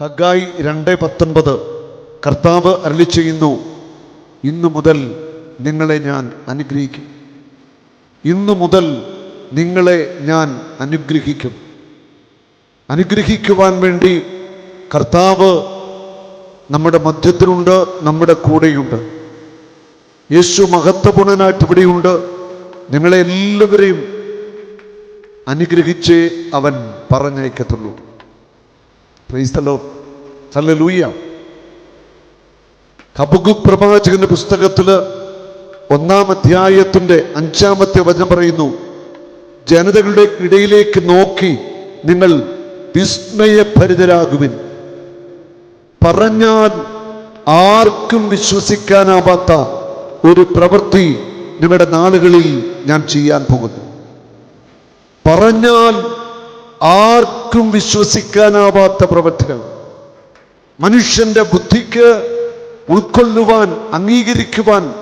ഹഗായി രണ്ട് പത്തൊൻപത് കർത്താവ് അരളി ചെയ്യുന്നു. ഇന്നു മുതൽ നിങ്ങളെ ഞാൻ അനുഗ്രഹിക്കും. ഇന്നു മുതൽ നിങ്ങളെ ഞാൻ അനുഗ്രഹിക്കും. അനുഗ്രഹിക്കുവാൻ വേണ്ടി കർത്താവ് നമ്മുടെ മധ്യത്തിലുണ്ട് നമ്മുടെ കൂടെയുണ്ട്. യേശു മഹത്വപൂർണനായിട്ട് ഇവിടെയുണ്ട്. നിങ്ങളെ എല്ലാവരെയും അനുഗ്രഹിച്ചേ അവൻ പറഞ്ഞയക്കത്തുള്ളൂ. ക്രൈസ്തലോ ഹല്ലേലൂയ കബുഗുക് പ്രവാചകന്റെ പുസ്തകത്തിൽ ഒന്നാം അധ്യായത്തിന്റെ അഞ്ചാമത്തെ വചനം പറയുന്നു ജനതകളുടെ ഇടയിലേക്ക് നോക്കി നിങ്ങൾ വിസ്മയഭരിതരാകുവിൻ. പറഞ്ഞാൽ ആർക്കും വിശ്വസിക്കാനാവാത്ത ഒരു പ്രവൃത്തി നിങ്ങളുടെ നാളുകളിൽ ഞാൻ ചെയ്യാൻ പോകുന്നു. പറഞ്ഞാൽ ആർക്കും വിശ്വസിക്കാനാവാത്ത പ്രവൃത്തികൾ. മനുഷ്യന്റെ ബുദ്ധിക്ക് ഉൾക്കൊള്ളുവാൻ അംഗീകരിക്കുവാൻ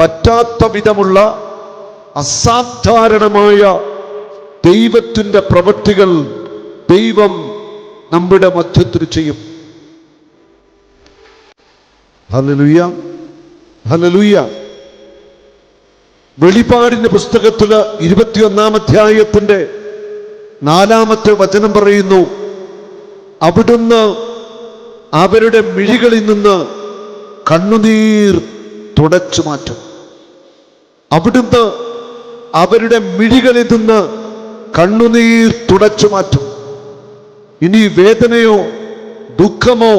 പറ്റാത്ത വിധമുള്ള അസാധാരണമായ ദൈവത്തിന്റെ പ്രവൃത്തികൾ ദൈവം നമ്മുടെ മധ്യത്തിൽ ചെയ്യും. ഹലലുയ ഹലലുയ വെളിപാടിന്റെ പുസ്തകത്തിൽ ഇരുപത്തിയൊന്നാം അധ്യായത്തിന്റെ നാലാമത്തെ വചനം പറയുന്നു അവിടുന്ന് അവരുടെ മിഴികളിൽ നിന്ന് കണ്ണുനീർ തുടച്ചു മാറ്റും. അവിടുന്ന് അവരുടെ മിഴികളിൽ നിന്ന് കണ്ണുനീർ തുടച്ചു മാറ്റും. ഇനി വേദനയോ ദുഃഖമോ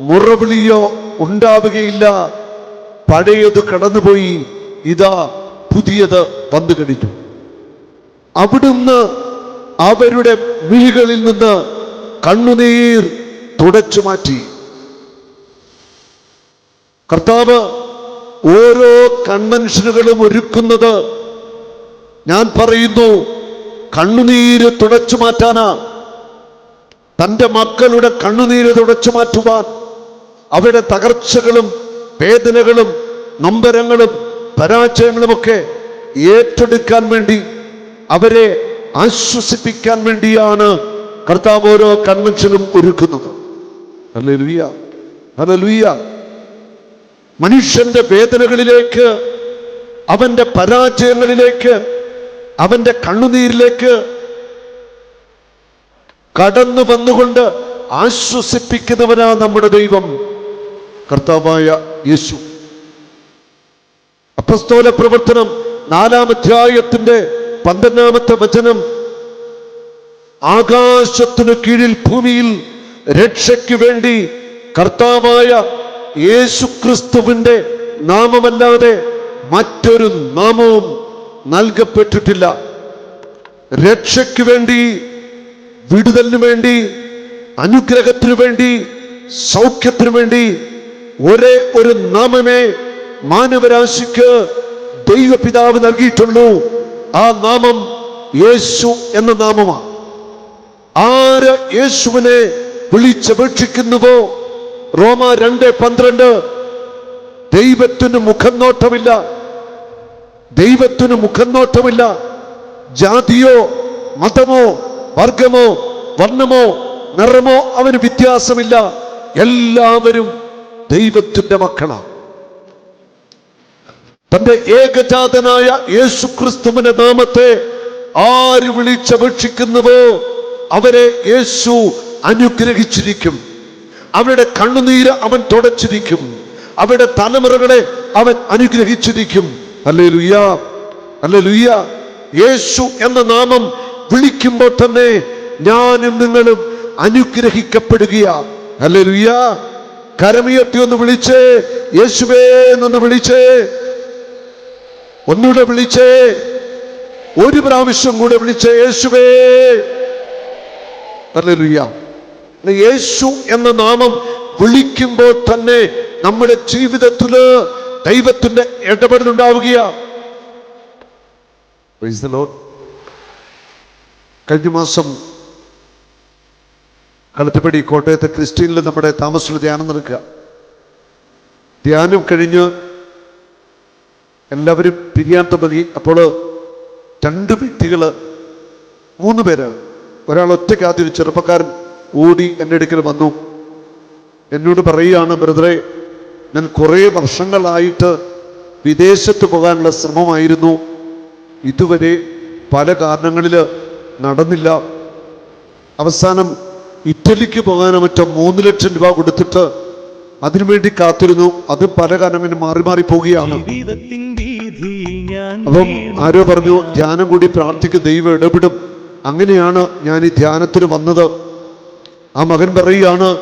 മുറവിളിയോ ഉണ്ടാവുകയില്ല. പഴയത് കടന്നുപോയി ഇതാ പുതിയത് വന്നു കഴിഞ്ഞു. അവിടുന്ന് അവരുടെ മിഴികളിൽ നിന്ന് കണ്ണുനീർ തുടച്ചു മാറ്റി. കർത്താവ് ഓരോ കൺവെൻഷനുകളും ഒരുക്കുന്നത് ഞാൻ പറയുന്നു കണ്ണുനീര് തുടച്ചു മാറ്റാനാ. തന്റെ മക്കളുടെ കണ്ണുനീര് തുടച്ചു മാറ്റുവാൻ. അവരുടെ തകർച്ചകളും വേദനകളും നൊമ്പരങ്ങളും പരാജയങ്ങളുമൊക്കെ ഏറ്റെടുക്കാൻ വേണ്ടി അവരെ ആശ്വസിപ്പിക്കാൻ വേണ്ടിയാണ് കർത്താവ് ഓരോ കൺവെൻഷനും ഒരുക്കുന്നത്. മനുഷ്യന്റെ വേദനകളിലേക്ക് അവന്റെ പരാജയങ്ങളിലേക്ക് അവന്റെ കണ്ണുനീരിലേക്ക് കടന്നു വന്നുകൊണ്ട് ആശ്വസിപ്പിക്കുന്നവനാ നമ്മുടെ ദൈവം കർത്താവായ യേശു. അപ്പസ്തോല പ്രവർത്തനം നാലാം അധ്യായത്തിന്റെ പന്ത്രണ്ടാമത്തെ വചനം ആകാശത്തിനു കീഴിൽ ഭൂമിയിൽ രക്ഷയ്ക്ക് വേണ്ടി കർത്താവായ യേശു ക്രിസ്തുവിന്റെ നാമമല്ലാതെ മറ്റൊരു നാമവും നൽകപ്പെട്ടിട്ടില്ല. രക്ഷയ്ക്ക് വേണ്ടി വിടുതലിനു വേണ്ടി അനുഗ്രഹത്തിനു വേണ്ടി സൗഖ്യത്തിനു വേണ്ടി ഒരേ ഒരു നാമമേ മാനവരാശിക്ക് ദൈവപിതാവ് നൽകിയിട്ടുള്ളൂ. ആ നാമം യേശു എന്ന നാമമാണ്. ആര് യേശുവിനെ വിളിച്ചപേക്ഷിക്കുന്നുവോ? റോമ രണ്ട് പന്ത്രണ്ട്. ദൈവത്തിന് മുഖം നോട്ടമില്ല. ദൈവത്തിന് മുഖം നോട്ടമില്ല. ജാതിയോ മതമോ വർഗമോ വർണമോ നിറമോ അവന് വ്യത്യാസമില്ല. എല്ലാവരും ദൈവത്തിന്റെ മക്കളാണ്. തന്റെ ഏകജാതനായ യേശുക്രിസ്തുവിന്റെ നാമത്തെ ആര് വിളിച്ചപേക്ഷിക്കുന്നുവോ അവരെ യേശു അനുഗ്രഹിച്ചിരിക്കും. അവരുടെ കണ്ണുനീര് അവൻ തുടച്ചിരിക്കും. അവരുടെ തലമുറകളെ അവൻ അനുഗ്രഹിച്ചിരിക്കും. അല്ലേ ലുയ്യ അല്ലേ ലുയ്യ യേശു എന്ന നാമം വിളിക്കുമ്പോൾ തന്നെ ഞാനും നിങ്ങളും അനുഗ്രഹിക്കപ്പെടുകയാ. അല്ലേ ലുയ്യ കരമുയർത്തി ഒന്ന് വിളിച്ചേ യേശുവേ എന്നൊന്ന് വിളിച്ചേ ഒന്നുകൂടെ വിളിച്ചേ ഒരു പ്രാവശ്യം കൂടെ വിളിച്ചേ യേശുവേ. യേശു എന്ന നാമം വിളിക്കുമ്പോൾ തന്നെ നമ്മുടെ ജീവിതത്തിൽ ദൈവത്തിന്റെ ഇടപെടലുണ്ടാവുകയാണ്. കഴിഞ്ഞ മാസം കളത്തിപ്പടി കോട്ടയത്തെ ക്രിസ്ത്യനിൽ നമ്മുടെ താമസത്തിൽ ധ്യാനം നടക്കുക ധ്യാനം കഴിഞ്ഞ് എല്ലാവരും പിരിയാൻ തുടങ്ങി അപ്പോൾ രണ്ട് വ്യക്തികൾ മൂന്ന് പേര്. ഒരാൾ ഒറ്റയ്ക്കാത്തൊരു ചെറുപ്പക്കാരൻ ഓടി എന്റെ അടുക്കൽ വന്നു. എന്നോട് പറയുകയാണ് ബ്രദറെ ഞാൻ കുറേ വർഷങ്ങളായിട്ട് വിദേശത്ത് പോകാനുള്ള ശ്രമമായിരുന്നു. ഇതുവരെ പല കാരണങ്ങളിൽ നടന്നില്ല. അവസാനം ഇറ്റലിക്ക് പോകാനോ മറ്റോ മൂന്ന് ലക്ഷം രൂപ കൊടുത്തിട്ട് അതിനുവേണ്ടി കാത്തിരുന്നു. അത് പല കാരണങ്ങളിൽ മാറി മാറി പോവുകയാണ്. അപ്പം ആരോ പറഞ്ഞു ധ്യാനം കൂടി പ്രാർത്ഥിക്കും ദൈവം ഇടപെടും. അങ്ങനെയാണ് ഞാൻ ഈ ധ്യാനത്തിന് വന്നത്. ആ മകൻ പറയുകയാണ്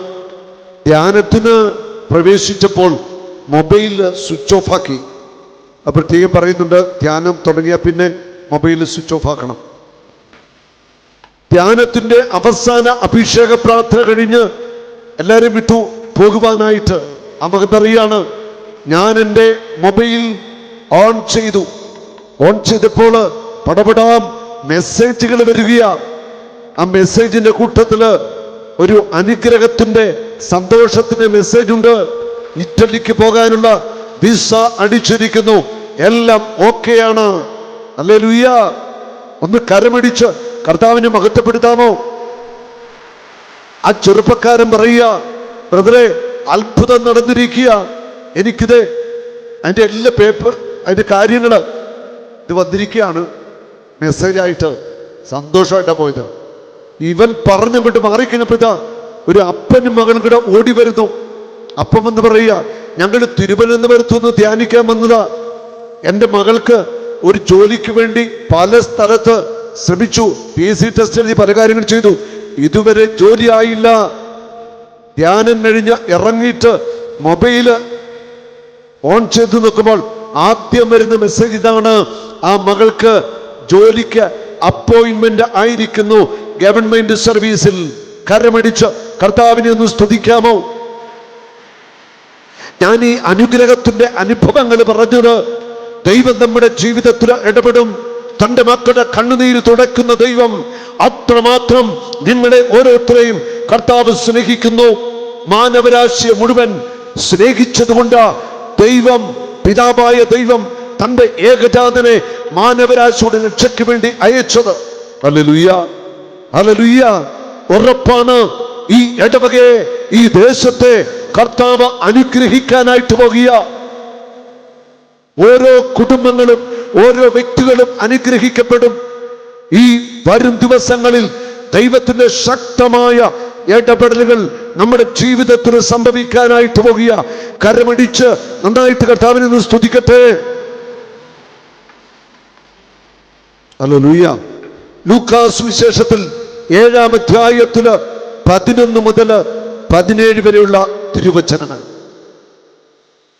ധ്യാനത്തിന് പ്രവേശിച്ചപ്പോൾ മൊബൈൽ സ്വിച്ച് ഓഫ് ആക്കി. അപ്പോഴത്തേക്കും പറയുന്നുണ്ട് ധ്യാനം തുടങ്ങിയാൽ പിന്നെ മൊബൈൽ സ്വിച്ച് ഓഫ് ആക്കണം. ധ്യാനത്തിന്റെ അവസാന അഭിഷേക പ്രാർത്ഥന കഴിഞ്ഞ് എല്ലാവരും വിട്ടു. പോകുവാനായിട്ട് പറയുകയാണ് ഞാൻ എന്റെ മൊബൈൽ ഓൺ ചെയ്തു. ഓൺ ചെയ്തപ്പോൾ പടപടാം മെസ്സേജുകൾ വരികയാണ് ആ മെസ്സേജിന്റെ കൂട്ടത്തിൽ ഒരു അനുഗ്രഹത്തിന്റെ സന്തോഷത്തിന്റെ മെസ്സേജ് ഉണ്ട് ഇറ്റലിക്ക് പോകാനുള്ള വിസ അടിച്ചിരിക്കുന്നു. എല്ലാം ഓക്കെയാണ്. അല്ലേ ലുയ്യ ഒന്ന് കരമടിച്ച് കർത്താവിനെ മഹത്വപ്പെടുത്താമോ? ആ ചെറുപ്പക്കാരൻ പറയുക ബ്രദറെ അത്ഭുതം നടന്നിരിക്കുക എനിക്കിത് അതിന്റെ എല്ലാ പേപ്പർ അതിന്റെ കാര്യങ്ങൾ ഇത് വന്നിരിക്കുകയാണ്. മെസ്സേജായിട്ട് സന്തോഷമായിട്ടാണ് പോയത്. ഇവൻ പറഞ്ഞു വിട്ട് മാറിക്കഴിഞ്ഞപ്പോഴാ ഒരു അപ്പനും മകനും കൂടെ ഓടി വരുന്നു. അപ്പം എന്ന് പറയുക ഞങ്ങൾ തിരുവനന്തപുരത്തു നിന്ന് ധ്യാനിക്കാൻ വന്നതാ. എന്റെ മകൾക്ക് ഒരു ജോലിക്ക് വേണ്ടി പല സ്ഥലത്ത് ശ്രമിച്ചു. പി എസ് സി ടെസ്റ്റ് എഴുതി പല കാര്യങ്ങൾ ചെയ്തു. ഇതുവരെ ജോലിയായില്ല ധ്യാനം കഴിഞ്ഞ് ഇറങ്ങിയിട്ട് മൊബൈൽ ഓൺ ചെയ്ത് നോക്കുമ്പോൾ ആദ്യം വരുന്ന മെസ്സേജ് ഇതാണ് ആ മകൾക്ക് ജോലിക്ക് അപ്പോയിന്റ്മെന്റ് ആയിരിക്കുന്നു. ഗവൺമെന്റ് സർവീസിൽ കരമടിച്ച് കർത്താവിനെ ഒന്ന് സ്തുതിക്കാമോ? ഞാൻ ഈ അനുഗ്രഹത്തിന്റെ അനുഭവങ്ങൾ പറഞ്ഞത് ദൈവം നമ്മുടെ ജീവിതത്തിൽ ഇടപെടും. തന്റെ മക്കളുടെ കണ്ണുനീര് തുടയ്ക്കുന്ന ദൈവം അത്രമാത്രം നിങ്ങളെ ഓരോരുത്തരെയും കർത്താവ് സ്നേഹിക്കുന്നു. മാനവരാശിയെ മുഴുവൻ സ്നേഹിച്ചതുകൊണ്ട് ദൈവം പിതാവായ ദൈവം തന്റെ ഏകജാതനെ മാനവരാശിയുടെ രക്ഷയ്ക്ക് വേണ്ടി അയച്ചത്. അലലുയ്യ അലലുയ്യ ഉറപ്പാണ് ഈ ഇടവകയെ ഈ ദേശത്തെ കർത്താവ് അനുഗ്രഹിക്കാനായിട്ട് പോകുക. ഓരോ കുടുംബങ്ങളും ഓരോ വ്യക്തികളും അനുഗ്രഹിക്കപ്പെടും. ഈ വരും ദിവസങ്ങളിൽ ദൈവത്തിന്റെ ശക്തമായ ഇടപെടലുകൾ നമ്മുടെ ജീവിതത്തിന് സംഭവിക്കാനായിട്ട് പോകുക. കരമടിച്ച് നന്നായിട്ട് കർത്താവിനെ നിന്ന് സ്തുതിക്കട്ടെ. ഹലോ ലൂയ ലൂക്കാസ് വിശേഷത്തിൽ ഏഴാം അധ്യായത്തിൽ പതിനൊന്ന് മുതൽ പതിനേഴ് വരെയുള്ള തിരുവചനങ്ങൾ.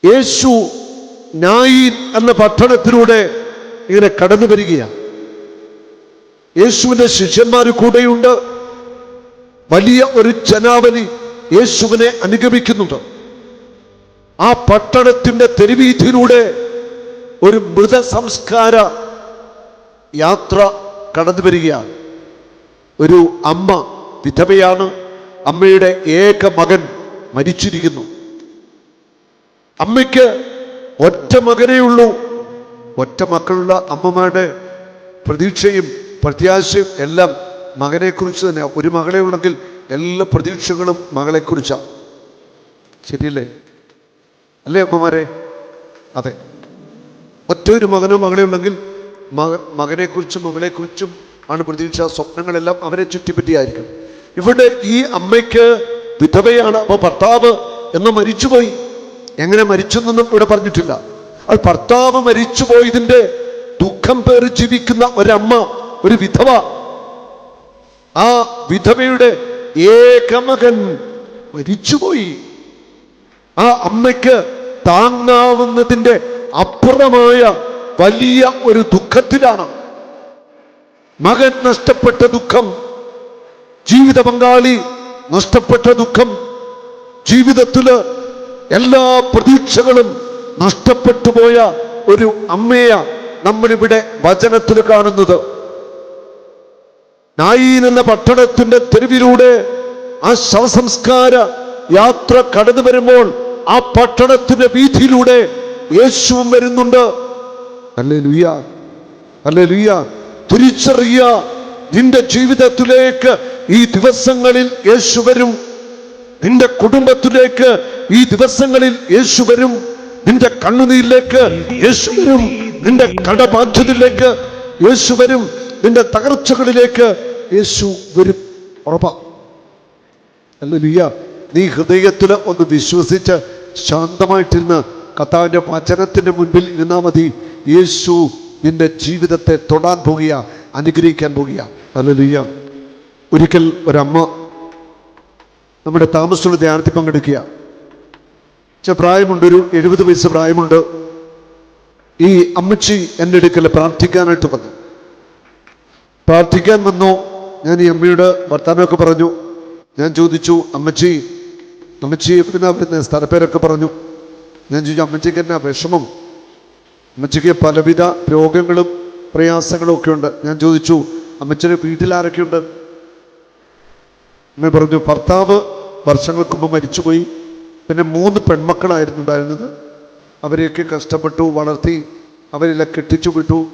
യേശു നായിൻ എന്ന പട്ടണത്തിലൂടെ ഇങ്ങനെ കടന്നു വരികയാണ്. യേശുവിന്റെ ശിഷ്യന്മാർ കൂടെയുണ്ട്. വലിയ ഒരു ജനാവലി യേശുവിനെ അനുഗമിക്കുന്നുണ്ട്. ആ പട്ടണത്തിന്റെ തെരുവീഥിയിലൂടെ ഒരു മൃതസംസ്കാര യാത്ര കടന്നു വരികയാണ്. ഒരു അമ്മ വിധവയാണ്. അമ്മയുടെ ഏക മകൻ മരിച്ചിരിക്കുന്നു. അമ്മയ്ക്ക് ഒറ്റ മകനേ ഉള്ളൂ. ഒറ്റ മക്കളുള്ള അമ്മമാരുടെ പ്രതീക്ഷയും പ്രത്യാശയും എല്ലാം മകനെക്കുറിച്ച് തന്നെ. ഒരു മകളെ ഉണ്ടെങ്കിൽ എല്ലാ പ്രതീക്ഷകളും മകളെക്കുറിച്ചാണ്. ശരിയല്ലേ? അല്ലേ അമ്മമാരെ? അതെ. ഒറ്റ ഒരു മകനോ മകളെ ഉണ്ടെങ്കിൽ മക മകനെക്കുറിച്ചും മകളെക്കുറിച്ചും ആണ് പ്രതീക്ഷ. സ്വപ്നങ്ങളെല്ലാം അവരെ ചുറ്റിപ്പറ്റിയായിരിക്കും. ഇവിടെ ഈ അമ്മയ്ക്ക് വിധവയാണ്. അപ്പോൾ ഭർത്താവ് എന്ന് മരിച്ചുപോയി. എങ്ങനെ മരിച്ചെന്നൊന്നും ഇവിടെ പറഞ്ഞിട്ടില്ല. അത് ഭർത്താവ് മരിച്ചു മരിച്ചുപോയതിന്റെ ദുഃഖം പേറി ജീവിക്കുന്ന ഒരമ്മ ഒരു വിധവ. ആ വിധവയുടെ ഏകമകൻ മരിച്ചുപോയി. ആ അമ്മയ്ക്ക് താങ്ങാവുന്നതിന്റെ അപ്പുറമായ വലിയ ഒരു ദുഃഖത്തിലാണ്. മകൻ നഷ്ടപ്പെട്ട ദുഃഖം ജീവിത പങ്കാളി നഷ്ടപ്പെട്ട ദുഃഖം ജീവിതത്തിൽ എല്ലാ പ്രതീക്ഷകളും നഷ്ടപ്പെട്ടു പോയ ഒരു അമ്മയ നമ്മളിവിടെ വചനത്തിൽ കാണുന്നത്. നായീൻ എന്ന പട്ടണത്തിന്റെ തെരുവിലൂടെ ആ ശവസംസ്കാര യാത്ര കടന്നു വരുമ്പോൾ ആ പട്ടണത്തിന്റെ വീതിയിലൂടെ യേശുവും വരുന്നുണ്ട്. അല്ലേ ലുയ്യ അല്ലേ ലുയ്യ തിരിച്ചറിയ നിന്റെ ജീവിതത്തിലേക്ക് ഈ ദിവസങ്ങളിൽ യേശു വരും. നിന്റെ കുടുംബത്തിലേക്ക് ഈ ദിവസങ്ങളിൽ യേശു വരും. നിന്റെ കണ്ണുനീരിലേക്ക് യേശു വരും. നിന്റെ കടബാധ്യതയിലേക്ക് യേശു വരും. നിന്റെ തകർച്ചകളിലേക്ക് യേശു വരും. ഉറപ്പാ. നീ ഹൃദയത്തിൽ ഒന്ന് വിശ്വസിച്ച് ശാന്തമായിട്ടിരുന്ന് കർത്താവിന്റെ വചനത്തിന്റെ മുൻപിൽ ഇരുന്നാൽ മതി. യേശു നിന്റെ ജീവിതത്തെ തൊടാൻ പോകുക അനുഗ്രഹിക്കാൻ പോകുക. അല്ലേലൂയ ഒരിക്കൽ ഒരമ്മ നമ്മുടെ താമസമുള്ള ധ്യാനത്തിൽ പങ്കെടുക്കുക. ചെ പ്രായമുണ്ട് ഒരു എഴുപത് വയസ്സ് പ്രായമുണ്ട്. ഈ അമ്മച്ചി എന്റെ അടുക്കൽ പ്രാർത്ഥിക്കാനായിട്ട് വന്നു. പ്രാർത്ഥിക്കാൻ വന്നു. ഞാൻ ഈ അമ്മയുടെ വർത്തമാനമൊക്കെ പറഞ്ഞു. ഞാൻ ചോദിച്ചു അമ്മച്ചി അമ്മച്ചി എവിടുന്നാ വരുന്നത് സ്ഥലപ്പേരൊക്കെ പറഞ്ഞു. ഞാൻ ചോദിച്ചു അമ്മച്ചിക്ക് എന്നാ വിഷമം? അമ്മച്ചിക്ക് പലവിധ രോഗങ്ങളും പ്രയാസങ്ങളും ഒക്കെ ഉണ്ട്. ഞാൻ ചോദിച്ചു അമ്മച്ചിയുടെ വീട്ടിൽ ആരൊക്കെയുണ്ട്? അമ്മ പറഞ്ഞു ഭർത്താവ് വർഷങ്ങൾക്ക് മുമ്പ് മരിച്ചുപോയി. പിന്നെ മൂന്ന് പെൺമക്കളായിരുന്നു ഉണ്ടായിരുന്നത്. അവരെയൊക്കെ കഷ്ടപ്പെട്ടു വളർത്തി അവരെല്ലാം കെട്ടിച്ചു വിട്ടു.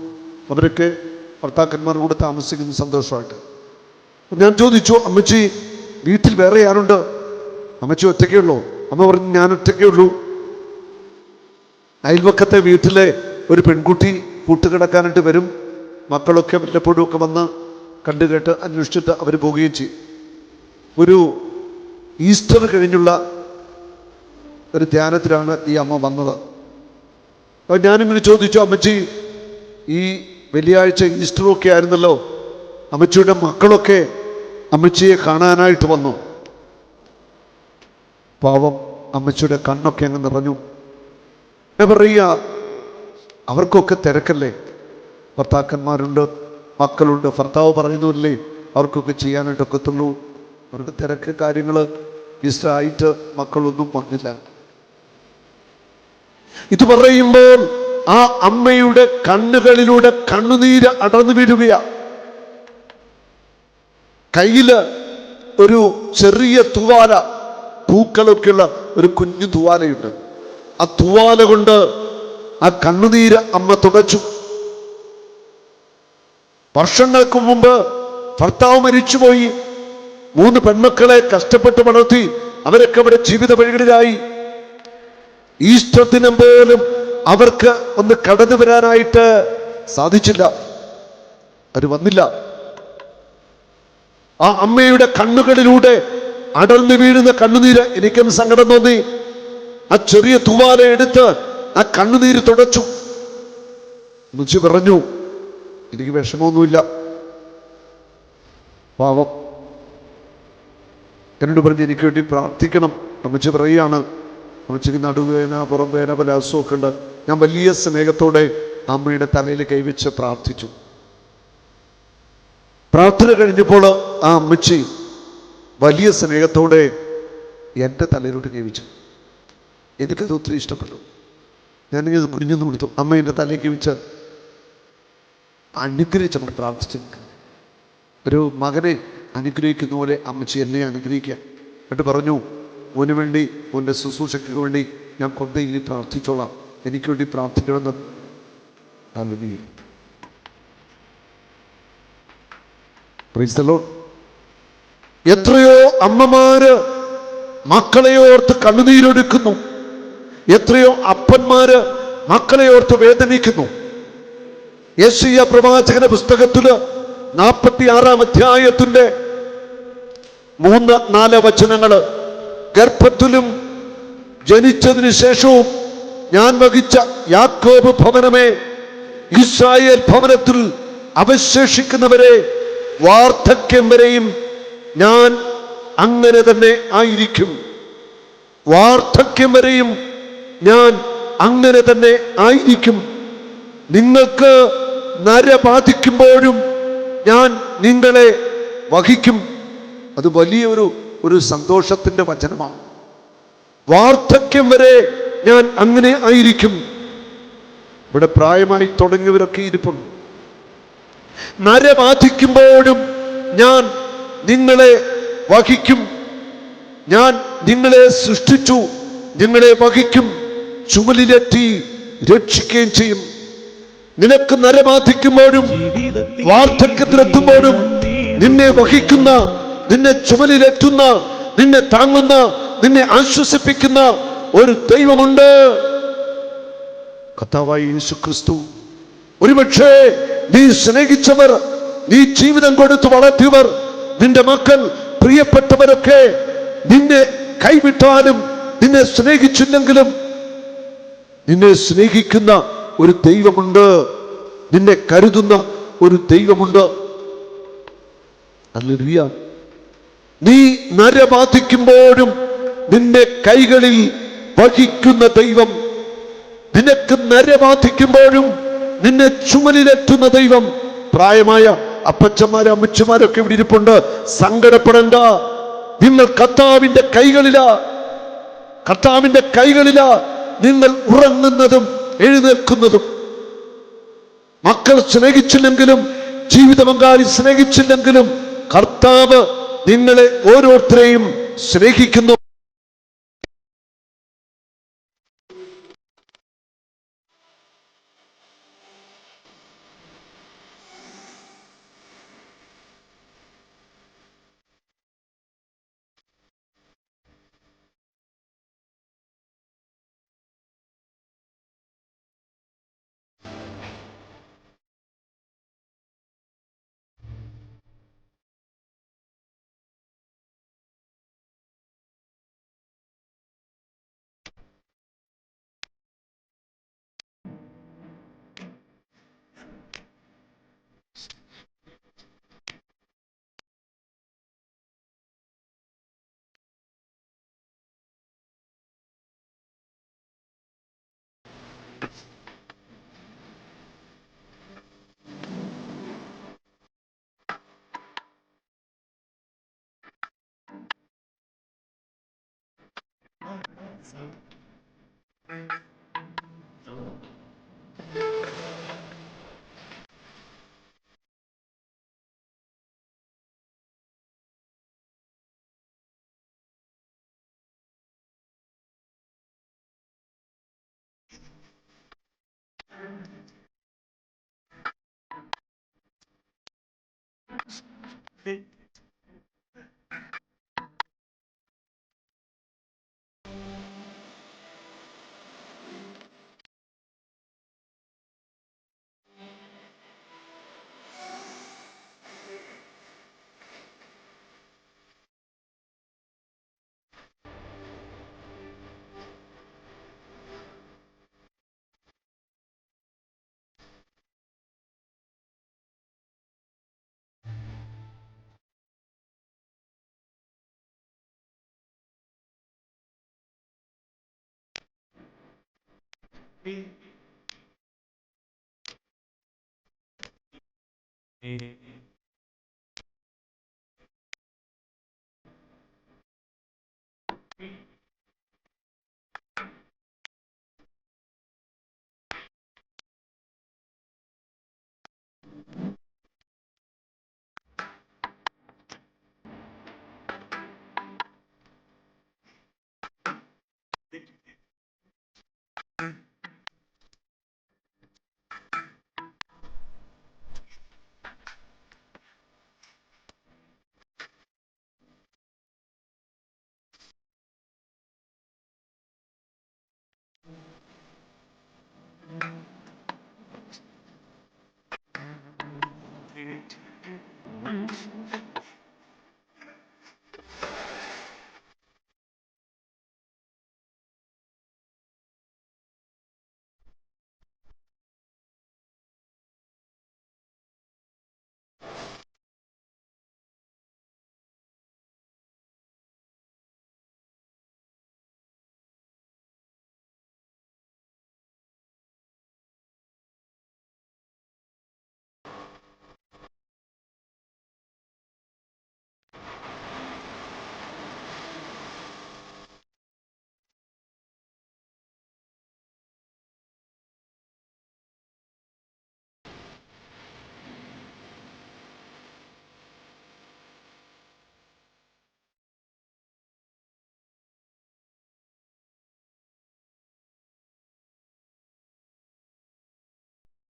അവരൊക്കെ ഭർത്താക്കന്മാരുടെ താമസിക്കുന്ന സന്തോഷമായിട്ട്. ഞാൻ ചോദിച്ചു അമ്മച്ചി വീട്ടിൽ വേറെ ആരുണ്ട്? അമ്മച്ചി ഒറ്റയ്ക്കേ ഉള്ളൂ. അമ്മ പറഞ്ഞു ഞാൻ ഒറ്റയ്ക്കേ ഉള്ളൂ. അയൽവക്കത്തെ വീട്ടിലെ ഒരു പെൺകുട്ടി കൂട്ടുകിടക്കാനായിട്ട് വരും. മക്കളൊക്കെ വല്ലപ്പോഴും ഒക്കെ വന്ന് കണ്ടുകേട്ട് അന്വേഷിച്ചിട്ട് അവർ പോവുകയും ചെയ്യും. ഒരു ഈസ്റ്റർ കഴിഞ്ഞുള്ള ഒരു ധ്യാനത്തിലാണ് ഈ അമ്മ വന്നത്. അപ്പം ഞാനിങ്ങനെ ചോദിച്ചു അമ്മച്ചി ഈ വെള്ളിയാഴ്ച ഈസ്റ്ററൊക്കെ ആയിരുന്നല്ലോ? അമ്മച്ചിയുടെ മക്കളൊക്കെ അമ്മച്ചിയെ കാണാനായിട്ട് വന്നു. പാവം അമ്മച്ചിയുടെ കണ്ണൊക്കെ അങ്ങ് നിറഞ്ഞു. ഞാൻ പറയുക അവർക്കൊക്കെ തിരക്കല്ലേ? ഭർത്താക്കന്മാരുണ്ട് മക്കളുണ്ട് ഭർത്താവ് പറയുന്നില്ലേ അവർക്കൊക്കെ ചെയ്യാനായിട്ടൊക്കെ എത്തുള്ളൂ അവർക്ക് തിരക്ക് കാര്യങ്ങൾ ഇഷ്ടമായിട്ട് മക്കളൊന്നും വന്നില്ല. ഇത് പറയുമ്പോൾ ആ അമ്മയുടെ കണ്ണുകളിലൂടെ കണ്ണുനീര് അടർന്നു വീഴുകയാ. കയ്യിൽ ഒരു ചെറിയ തുവാല പൂക്കളൊക്കെയുള്ള ഒരു കുഞ്ഞു തുവാലയുണ്ട്. ആ തുവാല കൊണ്ട് ആ കണ്ണുനീര് അമ്മ തുടച്ചു. വർഷങ്ങൾക്ക് മുമ്പ് ഭർത്താവ് മരിച്ചുപോയി. മൂന്ന് പെൺമക്കളെ കഷ്ടപ്പെട്ട് വളർത്തി അവരൊക്കെ അവിടെ ജീവിത വഴികളിലായി. ഈസ്റ്റർ പോലും അവർക്ക് ഒന്ന് കടന്നു വരാനായിട്ട് സാധിച്ചില്ല. അവർ വന്നില്ല. ആ അമ്മയുടെ കണ്ണുകളിലൂടെ അടർന്നു വീഴുന്ന കണ്ണുനീര് എനിക്കും സങ്കടം തോന്നി. ആ ചെറിയ തുവാല എടുത്ത് ആ കണ്ണുനീര് തുടച്ചു. മുച്ചു പറഞ്ഞു എനിക്ക് വിഷമമൊന്നുമില്ല. പാവം. എന്നോട് പറഞ്ഞ് എനിക്ക് വേണ്ടി പ്രാർത്ഥിക്കണം. അമ്മച്ചി പറയുകയാണ് അമ്മച്ചിക്ക് നടുവേന പുറം വേന പല അസുഖമൊക്കെ ഉണ്ട്. ഞാൻ വലിയ സ്നേഹത്തോടെ അമ്മയുടെ തലയിൽ കൈവച്ച് പ്രാർത്ഥിച്ചു. പ്രാർത്ഥന കഴിഞ്ഞപ്പോൾ ആ അമ്മച്ചി വലിയ സ്നേഹത്തോടെ എന്റെ തലയിലോട്ട് കൈവച്ചു. എനിക്കത് ഒത്തിരി ഇഷ്ടപ്പെട്ടു. ഞാനിങ്ങനെ കുഞ്ഞൊന്ന് കൊടുത്തു. അമ്മ എന്റെ തലയിൽ കൈവച്ച് അനുഗ്രഹിച്ച് നമ്മൾ പ്രാർത്ഥിച്ചു. ഒരു മകനെ അനുഗ്രഹിക്കുന്ന പോലെ അമ്മച്ചി എന്നെ അനുഗ്രഹിക്കുക. എന്നിട്ട് പറഞ്ഞു മോന് വേണ്ടി മോന്റെ ശുശ്രൂഷയ്ക്ക് വേണ്ടി ഞാൻ കൊണ്ടേ ഇനി പ്രാർത്ഥിച്ചോളാം. എനിക്ക് വേണ്ടി പ്രാർത്ഥിക്കണമെന്ന് the Lord. എത്രയോ അമ്മമാര് മക്കളെ ഓർത്ത് കണ്ണുനീരൊടുക്കുന്നു എത്രയോ അപ്പന്മാര് മക്കളെ ഓർത്ത് വേദനിക്കുന്നു. യേശുയ പ്രവാചകന്റെ പുസ്തകത്തിൽ നാൽപ്പത്തി ആറാം അധ്യായത്തിന്റെ മൂന്ന് നാല് വചനങ്ങൾ ഗർഭത്തിലും ജനിച്ചതിന് ശേഷവും ഞാൻ വഹിച്ച യാക്കോബ് ഭവനമേ ഇസ്രായേൽ ഭവനത്തിൽ അവശേഷിക്കുന്നവരെ വാർദ്ധക്യം വരെയും ഞാൻ അങ്ങനെ തന്നെ ആയിരിക്കും. വാർദ്ധക്യം വരെയും ഞാൻ അങ്ങനെ തന്നെ ആയിരിക്കും. നിങ്ങൾക്ക് നര ബാധിക്കുമ്പോഴും ഞാൻ നിങ്ങളെ വഹിക്കും. അത് വലിയൊരു ഒരു സന്തോഷത്തിന്റെ വചനമാണ്. വാർദ്ധക്യം വരെ ഞാൻ അങ്ങനെ ആയിരിക്കും. ഇവിടെ പ്രായമായി തുടങ്ങിയവരൊക്കെ ഇരിപ്പുണ്ട്. നര ബാധിക്കുമ്പോഴും ഞാൻ നിങ്ങളെ വഹിക്കും. ഞാൻ നിങ്ങളെ സൃഷ്ടിച്ചു നിങ്ങളെ വഹിക്കും. ചുമലിലെത്തി രക്ഷിക്കുകയും ചെയ്യും. നിനക്ക് നര ബാധിക്കുമ്പോഴും വാർദ്ധക്യത്തിലെത്തുമ്പോഴും നിന്നെ വഹിക്കുന്ന നിന്നെ ചുമലിലെത്തുന്ന നിന്നെ താങ്ങുന്ന നിന്നെ ആശ്വസിപ്പിക്കുന്ന ഒരു ദൈവമുണ്ട്. കർത്താവായി യേശു ക്രിസ്തു ഒരുപക്ഷേ നീ സ്നേഹിച്ചവർ നീ ജീവിതം കൊടുത്തു വളർത്തിയവർ നിന്റെ മക്കൾ പ്രിയപ്പെട്ടവരൊക്കെ നിന്നെ കൈവിട്ടാലും നിന്നെ സ്നേഹിച്ചില്ലെങ്കിലും നിന്നെ സ്നേഹിക്കുന്ന ഒരു ദൈവമുണ്ട്. നിന്നെ കരുതുന്ന ഒരു ദൈവമുണ്ട്. ഹല്ലേലൂയ നീ നരബാധിക്കുമ്പോഴും നിന്റെ കൈകളിൽ വഹിക്കുന്ന ദൈവം. നിനക്ക് നരബാധിക്കുമ്പോഴും നിന്നെ ചുമലിലെത്തുന്ന ദൈവം. പ്രായമായ അപ്പച്ചന്മാരും അമ്മച്ചമാരൊക്കെ ഇവിടെ ഇരിപ്പുണ്ട്. സങ്കടപ്പെടണ്ട. നിങ്ങൾ കർത്താവിന്റെ കൈകളിലാ. കർത്താവിന്റെ കൈകളിലാ നിങ്ങൾ ഉറങ്ങുന്നതും എഴുന്നേൽക്കുന്നതും. മക്കൾ സ്നേഹിച്ചില്ലെങ്കിലും ജീവിത പങ്കാളി സ്നേഹിച്ചില്ലെങ്കിലും കർത്താവ് നിങ്ങളെ ഓരോരുത്തരെയും സ്നേഹിക്കുന്നു. so. E... E...